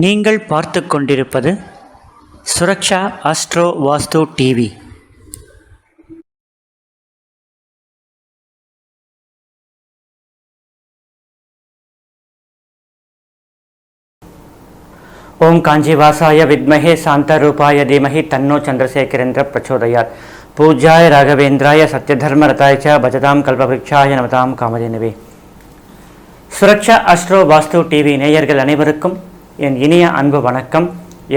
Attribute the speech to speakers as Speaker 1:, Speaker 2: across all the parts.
Speaker 1: நீங்கள் பார்த்து கொண்டிருப்பது சுரக்ஷா அஸ்ட்ரோ வாஸ்து டிவி. ஓம் காஞ்சிவாசாய வித்மஹே சாந்தரூபாய தீமஹி தன்னோ சந்திரசேகரேந்திர பிரச்சோதயாத். பூஜாய ராகவேந்திராய சத்யதர்மரதாய ச பஜதாம் கல்பவருட்சாய நமதாம் காமதேனுவே. சுரக்ஷா அஸ்ட்ரோ வாஸ்து டிவி நேயர்கள் அனைவருக்கும் என் இனிய அன்பு வணக்கம்.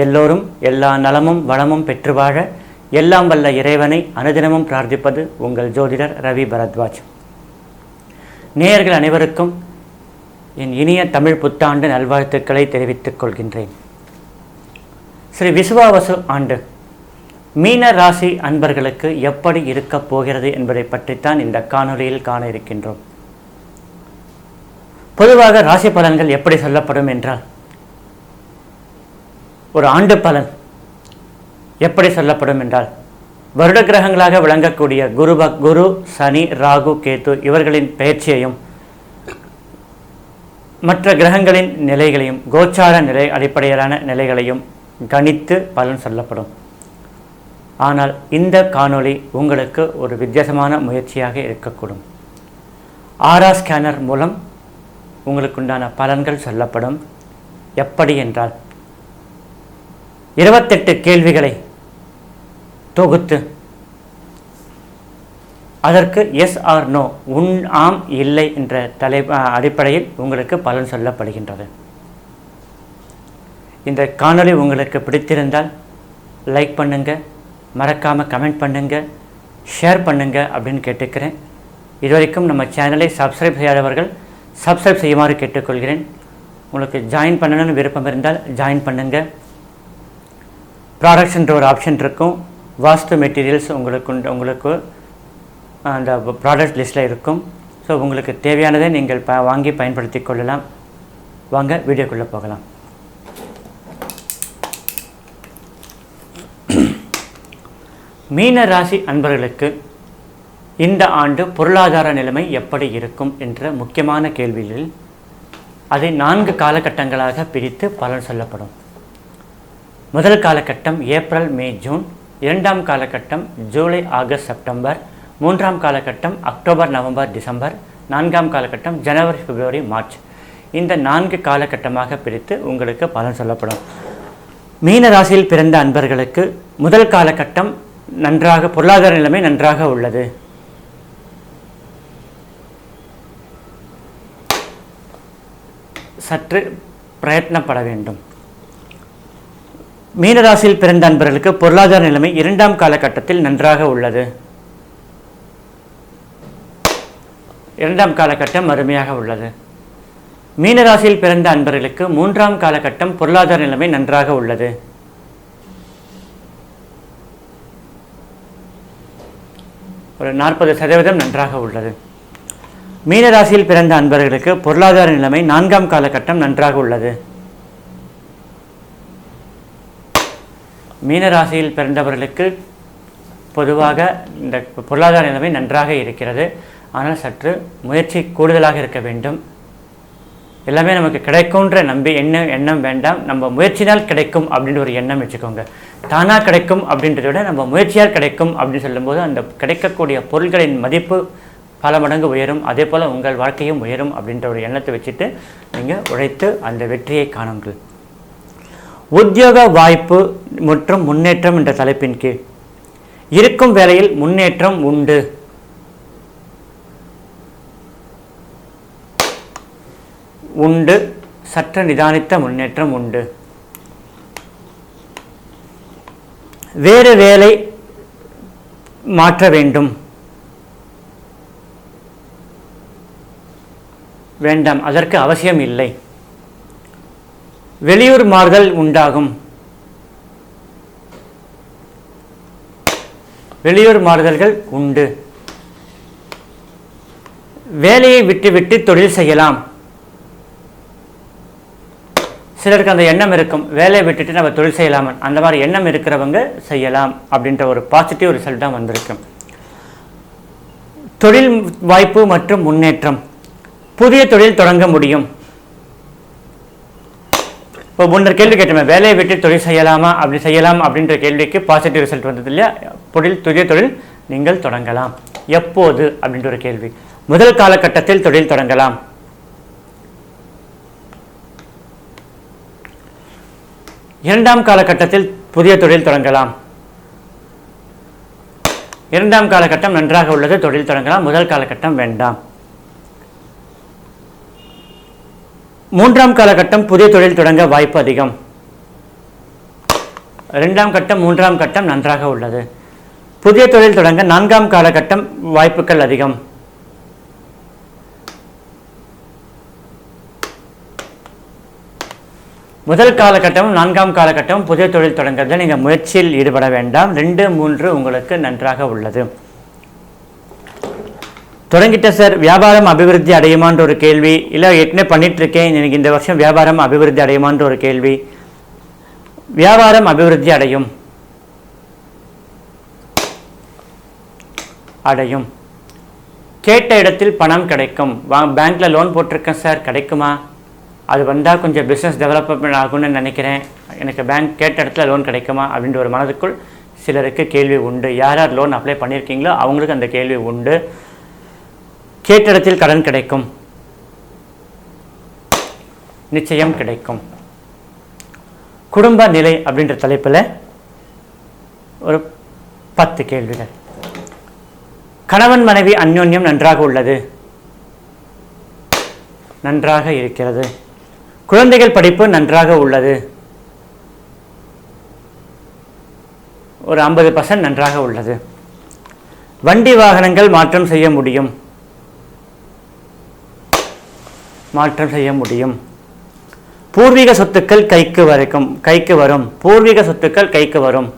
Speaker 1: எல்லோரும் எல்லா நலமும் வளமும் பெற்று வாழ எல்லாம் வல்ல இறைவனை அனுதினமும் பிரார்த்திப்பது உங்கள் ஜோதிடர் ரவி பரத்வாஜ். நேயர்கள் அனைவருக்கும் என் இனிய தமிழ் புத்தாண்டு நல்வாழ்த்துக்களை தெரிவித்துக் கொள்கின்றேன். ஸ்ரீ விசுவாவசு ஆண்டு மீன ராசி அன்பர்களுக்கு எப்படி இருக்கப் போகிறது என்பதை பற்றித்தான் இந்த காணொளியில் காண இருக்கின்றோம். பொதுவாக ராசி பலன்கள் எப்படி சொல்லப்படும் என்றால் ஒரு ஆண்டு பலன். எப்படி சொல்லப்படும் என்றால் வருட கிரகங்களாக விளங்கக்கூடிய குரு பக் குரு சனி ராகு கேத்து இவர்களின் பெயர்ச்சியையும் மற்ற கிரகங்களின் நிலைகளையும் கோச்சார நிலை அடிப்படையிலான நிலைகளையும் கணித்து பலன் சொல்லப்படும். ஆனால் இந்த காணொளி உங்களுக்கு ஒரு வித்தியாசமான முயற்சியாக இருக்கக்கூடும். ஆரா ஸ்கேனர் மூலம் உங்களுக்குண்டான பலன்கள் சொல்லப்படும். எப்படி என்றால் இருபத்தெட்டு கேள்விகளை தொகுத்து அதற்கு எஸ் ஆர் நோ உன் ஆம் இல்லை என்ற தலை அடிப்படையில் உங்களுக்கு பலன் சொல்லப்படுகின்றது. இந்த காணொளி உங்களுக்கு பிடித்திருந்தால் லைக் பண்ணுங்கள் மறக்காமல் கமெண்ட் பண்ணுங்கள் ஷேர் பண்ணுங்கள் அப்படின்னு கேட்டுக்கிறேன். இதுவரைக்கும் நம்ம சேனலை சப்ஸ்கிரைப் செய்யாதவர்கள் சப்ஸ்கிரைப் செய்யுமாறு கேட்டுக்கொள்கிறேன். உங்களுக்கு ஜாயின் பண்ணணும்னு விருப்பம் இருந்தால் ஜாயின் பண்ணுங்கள் ப்ராடக்ட்ஸ்ன்ற ஒரு ஆப்ஷன் இருக்கும். வாஸ்து மெட்டீரியல்ஸ் உங்களுக்கு உங்களுக்கு அந்த ப்ராடக்ட் லிஸ்ட்டில் இருக்கும். ஸோ உங்களுக்கு தேவையானதை நீங்கள் ப வாங்கி பயன்படுத்தி கொள்ளலாம். வாங்க வீடியோக்குள்ளே போகலாம். மீன ராசி அன்பர்களுக்கு இந்த ஆண்டு பொருளாதார நிலைமை எப்படி இருக்கும் என்ற முக்கியமான கேள்விகளில் அதை நான்கு காலகட்டங்களாக பிரித்து பலன் சொல்லப்படும். முதல் காலகட்டம் ஏப்ரல் மே ஜூன். இரண்டாம் காலகட்டம் ஜூலை ஆகஸ்ட் செப்டம்பர். மூன்றாம் காலகட்டம் அக்டோபர் நவம்பர் டிசம்பர். நான்காம் காலகட்டம் ஜனவரி பிப்ரவரி மார்ச். இந்த நான்கு காலகட்டமாக பிரித்து உங்களுக்கு பலன் சொல்லப்படும். மீன ராசியில் பிறந்த அன்பர்களுக்கு முதல் காலகட்டம் நன்றாக பொருளாதார நிலைமை நன்றாக உள்ளது. சற்று பிரயத்னப்பட வேண்டும். மீனராசியில் பிறந்த அன்பர்களுக்கு பொருளாதார நிலைமை இரண்டாம் காலகட்டத்தில் நன்றாக உள்ளது. இரண்டாம் காலகட்டம் அருமையாக உள்ளது. மீனராசியில் பிறந்த அன்பர்களுக்கு மூன்றாம் காலகட்டம் பொருளாதார நிலைமை நன்றாக உள்ளது. ஒரு நாற்பது சதவீதம் நன்றாக உள்ளது. மீனராசியில் பிறந்த அன்பர்களுக்கு பொருளாதார நிலைமை நான்காம் காலகட்டம் நன்றாக உள்ளது. மீனராசியில் பிறந்தவர்களுக்கு பொதுவாக இந்த பொருளாதார நிலைமை நன்றாக இருக்கிறது. ஆனால் சற்று முயற்சி கூடுதலாக இருக்க வேண்டும். எல்லாமே நமக்கு கிடைக்கும்ன்ற நம்பி எண்ணம் எண்ணம் வேண்டாம். நம்ம முயற்சினால் கிடைக்கும் அப்படின்ற ஒரு எண்ணம் வச்சுக்கோங்க. தானாக கிடைக்கும் அப்படின்றத விட நம்ம முயற்சியால் கிடைக்கும் அப்படின்னு சொல்லும்போது அந்த கிடைக்கக்கூடிய பொருட்களின் மதிப்பு பல மடங்கு உயரும். அதே போல் உங்கள் வாழ்க்கையும் உயரும் அப்படின்ற ஒரு எண்ணத்தை வச்சுட்டு நீங்கள் உழைத்து அந்த வெற்றியை காணுங்கள். உத்தியோக வாய்ப்பு மற்றும் முன்னேற்றம் என்ற தலைப்பின் கீழ். இருக்கும் வேலையில் முன்னேற்றம் உண்டு. உண்டு. சற்று நிதானித்த முன்னேற்றம் உண்டு. வேறு வேலை மாற்ற வேண்டும். வேண்டாம். அதற்கு அவசியம் இல்லை. வெளியூர் மாறுதல் உண்டாகும். வெளியூர் மாறுதல்கள் உண்டு. வேலையை விட்டுவிட்டு தொழில் செய்யலாம். சிலருக்கு அந்த எண்ணம் இருக்கும். வேலையை விட்டுட்டு நம்ம தொழில் செய்யலாம்? அந்த மாதிரி எண்ணம் இருக்கிறவங்க செய்யலாம் அப்படின்ற ஒரு பாசிட்டிவ் ரிசல்ட் தான் வந்திருக்கு தொழில் வாய்ப்பு மற்றும் முன்னேற்றம். புதிய தொழில் தொடங்க முடியும். இப்போ முன்னர் கேள்வி கேட்டோமே வேலையை விட்டு தொழில் செய்யலாமா? அப்படி செய்யலாம் அப்படின்ற கேள்விக்கு பாசிட்டிவ் ரிசல்ட் வந்தது இல்லையா? தொழில் புதிய தொழில் நீங்கள் தொடங்கலாம். எப்போது? அப்படின்ற ஒரு கேள்வி. முதல் காலகட்டத்தில் தொழில் தொடங்கலாம். இரண்டாம் காலகட்டத்தில் புதிய தொழில் தொடங்கலாம். இரண்டாம் காலகட்டம் நன்றாக உள்ளது தொழில் தொடங்கலாம். முதல் காலகட்டம் வேண்டாம். மூன்றாம் காலகட்டம் புதிய தொழில் தொடங்க வாய்ப்பு அதிகம். ரெண்டாம் கட்டம் மூன்றாம் கட்டம் நன்றாக உள்ளது. புதிய தொழில் தொடங்க நான்காம் காலகட்டம் வாய்ப்புகள் அதிகம். முதல் காலகட்டமும் நான்காம் காலகட்டமும் புதிய தொழில் தொடங்குறதுல நீங்கள் முயற்சியில் ஈடுபட வேண்டாம். ரெண்டு மூன்று உங்களுக்கு நன்றாக உள்ளது. தொடங்கிட்ட சார் வியாபாரம் அபிவிருத்தி அடையுமான்ற ஒரு கேள்வி. இல்லை ஏற்கனவே பண்ணிட்டு இருக்கேன் எனக்கு இந்த வருஷம் வியாபாரம் அபிவிருத்தி அடையுமான்ற ஒரு கேள்வி. வியாபாரம் அபிவிருத்தி அடையும். அடையும். கேட்ட இடத்தில் பணம் கிடைக்கும். வா பேங்க்கில் லோன் போட்டிருக்கேன் சார். கிடைக்குமா? அது வந்தால் கொஞ்சம் பிஸ்னஸ் டெவலப்மெண்ட் ஆகும்னு நினைக்கிறேன். எனக்கு பேங்க் கேட்ட இடத்துல லோன் கிடைக்குமா? அப்படின்ற ஒரு மனதுக்குள் சிலருக்கு கேள்வி உண்டு. யார் யார் லோன் அப்ளை பண்ணியிருக்கீங்களோ அவங்களுக்கு அந்த கேள்வி உண்டு. கேட்ட இடத்தில் கடன் கிடைக்கும். நிச்சயம் கிடைக்கும். குடும்ப நிலை அப்படின்ற தலைப்பில் ஒரு பத்து கேள்விகள். கணவன் மனைவி அந்யோன்யம் நன்றாக உள்ளது. நன்றாக இருக்கிறது. குழந்தைகள் படிப்பு நன்றாக உள்ளது. ஒரு ஐம்பது பர்சன்ட் நன்றாக உள்ளது. வண்டி வாகனங்கள் மாற்றம் செய்ய முடியும். மாற்றம் செய்ய முடியும். பூர்வீக சொத்துக்கள் கைக்கு வரைக்கும் கைக்கு வரும். பூர்வீக சொத்துக்கள் கைக்கு வரும்.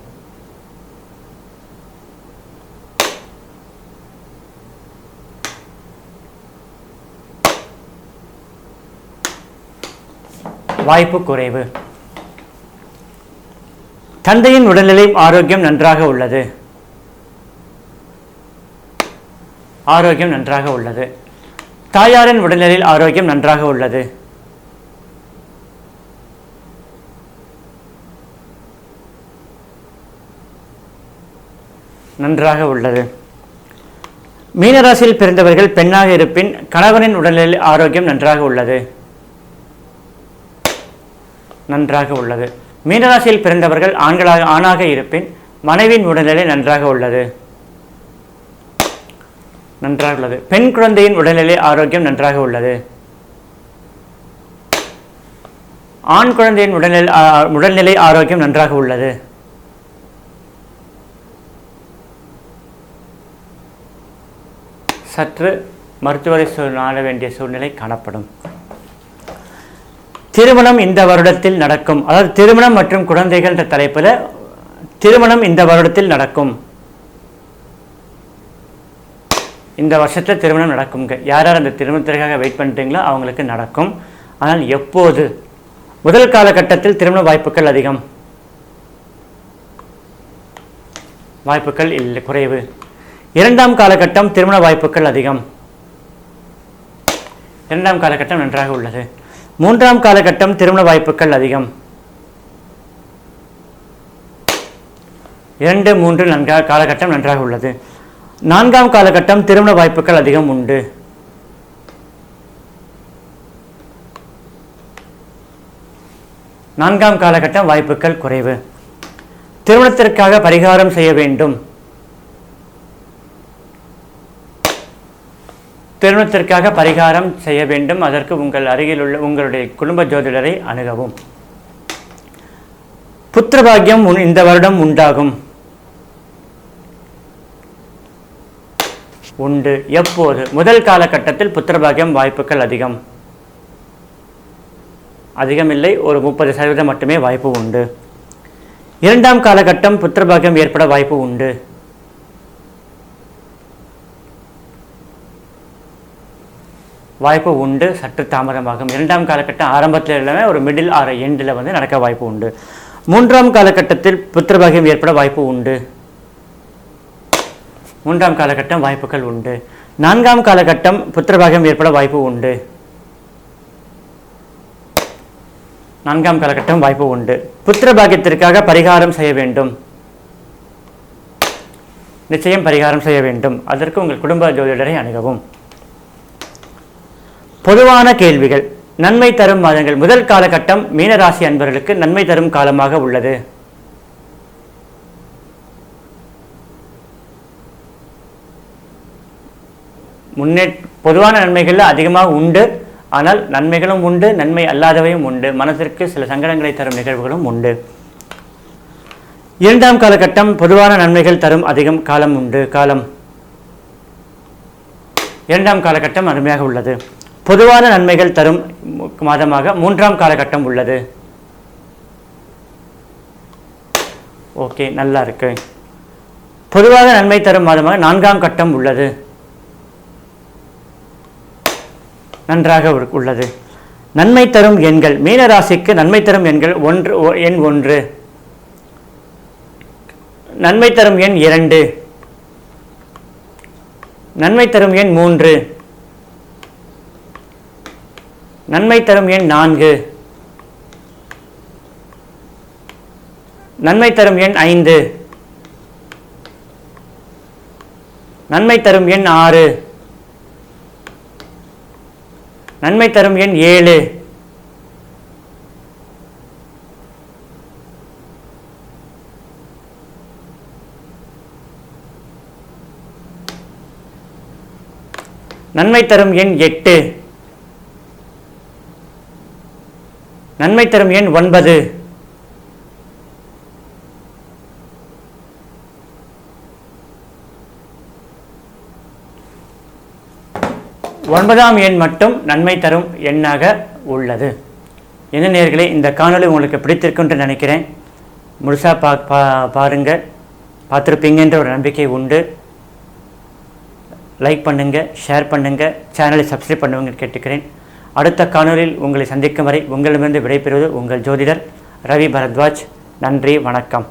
Speaker 1: வாய்ப்பு குறைவு. தந்தையின் உடல்நிலை ஆரோக்கியம் நன்றாக உள்ளது. ஆரோக்கியம் நன்றாக உள்ளது. தாயாரின் உடல்நிலையில் ஆரோக்கியம் நன்றாக உள்ளது. நன்றாக உள்ளது. மீனராசியில் பிறந்தவர்கள் பெண்ணாக இருப்பின் கணவனின் உடல்நிலை ஆரோக்கியம் நன்றாக உள்ளது. நன்றாக உள்ளது. மீனராசியில் பிறந்தவர்கள் ஆண்களாக ஆணாக இருப்பின் மனைவியின் உடல்நிலை நன்றாக உள்ளது. நன்றாக உள்ளது. பெண் குழந்தையின் உடல்நிலை ஆரோக்கியம் நன்றாக உள்ளது. ஆண் குழந்தையின் உடல்நிலை உடல்நிலை ஆரோக்கியம் நன்றாக உள்ளது. சற்று மருத்துவரை நாட வேண்டிய சூழ்நிலை காணப்படும். திருமணம் இந்த வருடத்தில் நடக்கும். அதாவது திருமணம் மற்றும் குழந்தைகள் என்ற தலைப்பில் திருமணம் இந்த வருடத்தில் நடக்கும். இந்த வருஷத்தில் திருமணம் நடக்குங்க யார் யார் அந்த திருமணத்திற்காக வெயிட் பண்ணுறீங்களோ அவங்களுக்கு நடக்கும். ஆனால் எப்போது? முதல் காலகட்டத்தில் திருமண வாய்ப்புகள் அதிகம். வாய்ப்புகள் இல்லை குறைவு. இரண்டாம் காலகட்டம் திருமண வாய்ப்புகள் அதிகம். இரண்டாம் காலகட்டம் நன்றாக உள்ளது. மூன்றாம் காலகட்டம் திருமண வாய்ப்புகள் அதிகம். இரண்டு மூன்று நன்கா காலகட்டம் நன்றாக உள்ளது. நான்காம் காலகட்டம் திருமண வாய்ப்புகள் அதிகம் உண்டு. நான்காம் காலகட்டம் வாய்ப்புகள் குறைவு. திருமணத்திற்காக பரிகாரம் செய்ய வேண்டும். திருமணத்திற்காக பரிகாரம் செய்ய வேண்டும். அதற்கு உங்கள் அருகில் உள்ள உங்களுடைய குடும்ப ஜோதிடரை அணுகவும். புத்திரபாகியம் உன் இந்த வருடம் உண்டாகும். உண்டு. எப்போது? முதல் காலகட்டத்தில் புத்திரபாகியம் வாய்ப்புகள் அதிகம். அதிகமில்லை ஒரு முப்பது சதவீதம் மட்டுமே வாய்ப்பு உண்டு. இரண்டாம் காலகட்டம் புத்திரபாகியம் ஏற்பட வாய்ப்பு உண்டு. வாய்ப்பு உண்டு சற்று தாமதமாகும். இரண்டாம் காலகட்டம் ஆரம்பத்தில் இல்லாமல் ஒரு மிடில் ஆர் எண்டில் வந்து நடக்க வாய்ப்பு உண்டு. மூன்றாம் காலகட்டத்தில் புத்திரபாகியம் ஏற்பட வாய்ப்பு உண்டு. மூன்றாம் காலகட்டம் வாய்ப்புகள் உண்டு. நான்காம் காலகட்டம் புத்திரபாகியம் ஏற்பட வாய்ப்பு உண்டு. நான்காம் காலகட்டம் வாய்ப்பு உண்டு. புத்திர பாக்கியத்திற்காக பரிகாரம் செய்ய வேண்டும். நிச்சயம் பரிகாரம் செய்ய வேண்டும். அதற்கு உங்கள் குடும்ப ஜோதிடரை அணுகவும். பொதுவான கேள்விகள். நன்மை தரும் மாதங்கள். முதல் காலகட்டம் மீனராசி அன்பர்களுக்கு நன்மை தரும் காலமாக உள்ளது. முன்னே பொதுவான நன்மைகள் அதிகமாக உண்டு. ஆனால் நன்மைகளும் உண்டு நன்மை அல்லாதவையும் உண்டு. மனதிற்கு சில சங்கடங்களை தரும் நிகழ்வுகளும் உண்டு. இரண்டாம் காலகட்டம் பொதுவான நன்மைகள் தரும் அதிகம் காலம் உண்டு. காலம். இரண்டாம் காலகட்டம் அருமையாக உள்ளது. பொதுவான நன்மைகள் தரும் மாதமாக மூன்றாம் காலகட்டம் உள்ளது. ஓகே நல்லா இருக்கு. பொதுவாக நன்மை தரும் மாதமாக நான்காம் கட்டம் உள்ளது. நன்றாக உள்ளது. நன்மை தரும் எண்கள் மீனராசிக்கு நன்மை தரும் எண்கள் ஒன்று ஒ- எண் ஒன்று. நன்மை தரும் எண் இரண்டு. நன்மை தரும் எண் மூன்று. நன்மை தரும் எண் நான்கு. நன்மை தரும் எண் ஐந்து. நன்மை தரும் எண் ஆறு. நன்மை தரும் எண் ஏழு. நன்மை தரும் எண் எட்டு. நன்மை தரும் எண் ஒன்பது. ஒன்பதாம் எண் மட்டும் நன்மை தரும் எண்ணாக உள்ளது. என்ன நேர்களே இந்த காணொலி உங்களுக்கு பிடித்திருக்குன்னு நினைக்கிறேன். முழுசாக பா பா பாருங்கள் பார்த்துருப்பீங்கன்ற ஒரு நம்பிக்கை உண்டு. லைக் பண்ணுங்கள் ஷேர் பண்ணுங்கள் சேனலை சப்ஸ்கிரைப் பண்ணுவங்க கேட்டுக்கிறேன். அடுத்த காணொளியில் உங்களை சந்திக்கும் வரை உங்களிடமிருந்து விடைபெறுவது உங்கள் ஜோதிடர் ரவி பரத்வாஜ். நன்றி வணக்கம்.